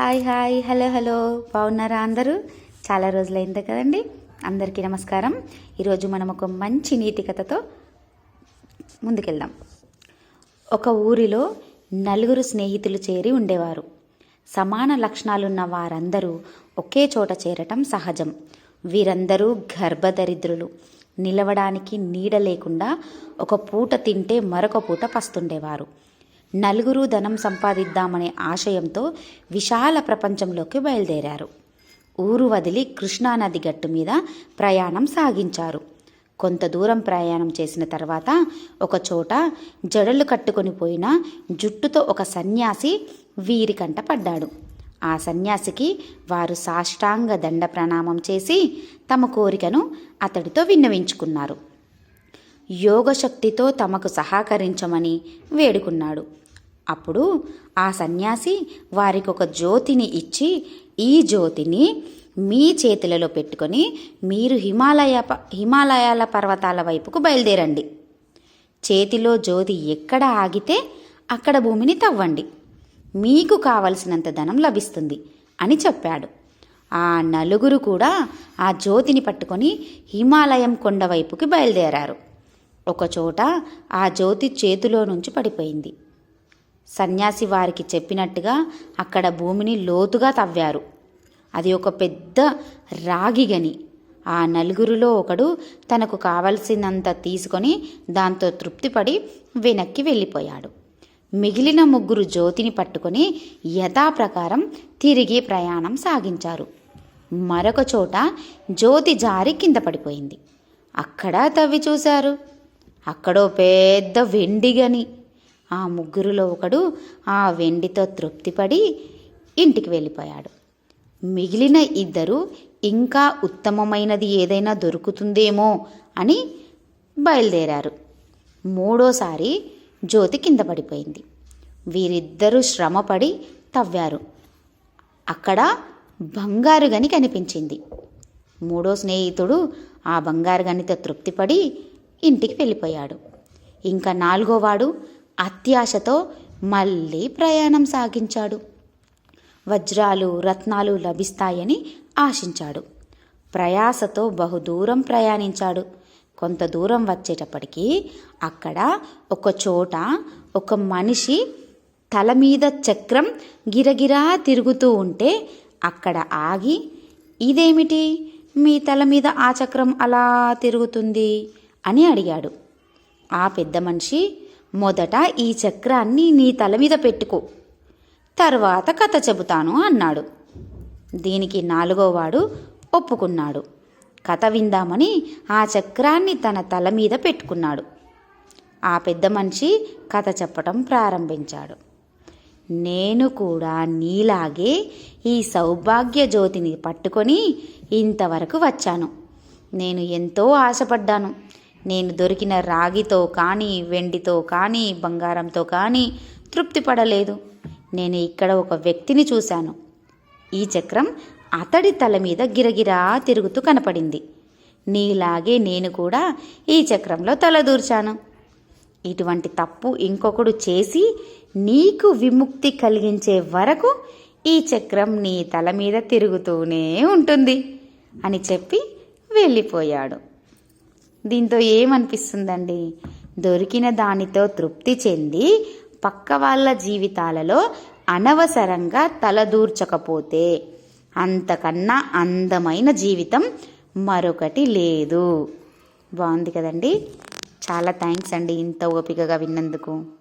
Hi hi hello hello. బాగున్నారా అందరూ? చాలా రోజులైంది కదండి. అందరికీ నమస్కారం. ఈరోజు మనం ఒక మంచి నీతి కథతో ముందుకెళ్దాం. ఒక ఊరిలో నలుగురు స్నేహితులు చేరి ఉండేవారు. సమాన లక్షణాలున్న వారందరూ ఒకే చోట చేరటం సహజం. వీరందరూ గర్భదరిద్రులు. నిలవడానికి నీడ లేకుండా ఒక పూట తింటే మరొక పూట పస్తుండేవారు. నలుగురు ధనం సంపాదిద్దామనే ఆశయంతో విశాల ప్రపంచంలోకి బయలుదేరారు. ఊరు వదిలి కృష్ణానది గట్టు మీద ప్రయాణం సాగించారు. కొంత దూరం ప్రయాణం చేసిన తర్వాత ఒకచోట జడలు కట్టుకొని పోయిన జుట్టుతో ఒక సన్యాసి వీరికంట పడ్డాడు. ఆ సన్యాసికి వారు సాష్టాంగ దండ ప్రణామం చేసి తమ కోరికను అతడితో విన్నవించుకున్నారు. యోగశక్తితో తమకు సహకరించమని వేడుకున్నాడు. అప్పుడు ఆ సన్యాసి వారికి ఒక జ్యోతిని ఇచ్చి ఈ జ్యోతిని మీ చేతులలో పెట్టుకొని మీరు హిమాలయ ప- హిమాలయాల పర్వతాల వైపుకు బయలుదేరండి. చేతిలో జ్యోతి ఎక్కడ ఆగితే అక్కడ భూమిని తవ్వండి. మీకు కావలసినంత ధనం లభిస్తుంది అని చెప్పాడు. ఆ నలుగురు కూడా ఆ జ్యోతిని పట్టుకొని హిమాలయం కొండ వైపుకి బయలుదేరారు. ఒకచోట ఆ జ్యోతి చేతిలో నుంచి పడిపోయింది. సన్యాసి వారికి చెప్పినట్టుగా అక్కడ భూమిని లోతుగా తవ్వారు. అది ఒక పెద్ద రాగి గని. ఆ నలుగురిలో ఒకడు తనకు కావలసినంత తీసుకొని దాంతో తృప్తిపడి వెనక్కి వెళ్ళిపోయాడు. మిగిలిన ముగ్గురు జ్యోతిని పట్టుకొని యథాప్రకారం తిరిగి ప్రయాణం సాగించారు. మరొక చోట జ్యోతి జారి కింద పడిపోయింది. అక్కడ తవ్వి చూశారు. అక్కడో పెద్ద వెండి గని ఆ ముగ్గురులో ఒకడు ఆ వెండితో తృప్తిపడి ఇంటికి వెళ్ళిపోయాడు. మిగిలిన ఇద్దరు ఇంకా ఉత్తమమైనది ఏదైనా దొరుకుతుందేమో అని బయలుదేరారు. మూడోసారి జ్యోతి కింద పడిపోయింది. వీరిద్దరూ శ్రమపడి తవ్వారు. అక్కడ బంగారు గని కనిపించింది. మూడో స్నేహితుడు ఆ బంగారు గనితో తృప్తిపడి ఇంటికి వెళ్ళిపోయాడు. ఇంకా నాలుగోవాడు అత్యాశతో మళ్ళీ ప్రయాణం సాగించాడు. వజ్రాలు రత్నాలు లభిస్తాయని ఆశించాడు. ప్రయాసతో బహుదూరం ప్రయాణించాడు. కొంత దూరం వచ్చేటప్పటికి అక్కడ ఒక చోట ఒక మనిషి తల మీద చక్రం గిరగిరా తిరుగుతూ ఉంటే అక్కడ ఆగి ఇదేమిటి? మీ తల మీద ఆ చక్రం అలా తిరుగుతుంది? అని అడిగాడు. ఆ పెద్ద మనిషి మొదట ఈ చక్రాన్ని నీ తల మీద పెట్టుకో. తర్వాత కథ చెబుతాను అన్నాడు. దీనికి నాలుగోవాడు ఒప్పుకున్నాడు. కథ విందామని ఆ చక్రాన్ని తన తల మీద పెట్టుకున్నాడు. ఆ పెద్ద మనిషి కథ చెప్పటం ప్రారంభించాడు. నేను కూడా నీలాగే ఈ సౌభాగ్య జ్యోతిని పట్టుకొని ఇంతవరకు వచ్చాను. నేను ఎంతో ఆశపడ్డాను. నేను దొరికిన రాగితో కానీ వెండితో కానీ బంగారంతో కానీ తృప్తి పడలేదు. నేను ఇక్కడ ఒక వ్యక్తిని చూశాను. ఈ చక్రం అతడి తల మీద గిరగిరా తిరుగుతూ కనపడింది. నీలాగే నేను కూడా ఈ చక్రంలో తలదూర్చాను ఇటువంటి తప్పు ఇంకొకడు చేసి నీకు విముక్తి కలిగించే వరకు ఈ చక్రం నీ తల మీద తిరుగుతూనే ఉంటుంది అని చెప్పి వెళ్ళిపోయాడు. దీంతో ఏమనిపిస్తుందండి? దొరికిన దానితో తృప్తి చెంది పక్క వాళ్ళ జీవితాలలో అనవసరంగా తలదూర్చకపోతే అంతకన్నా అందమైన జీవితం మరొకటి లేదు. బాగుంది కదండి? చాలా థ్యాంక్స్ అండి ఇంత ఓపికగా విన్నందుకు.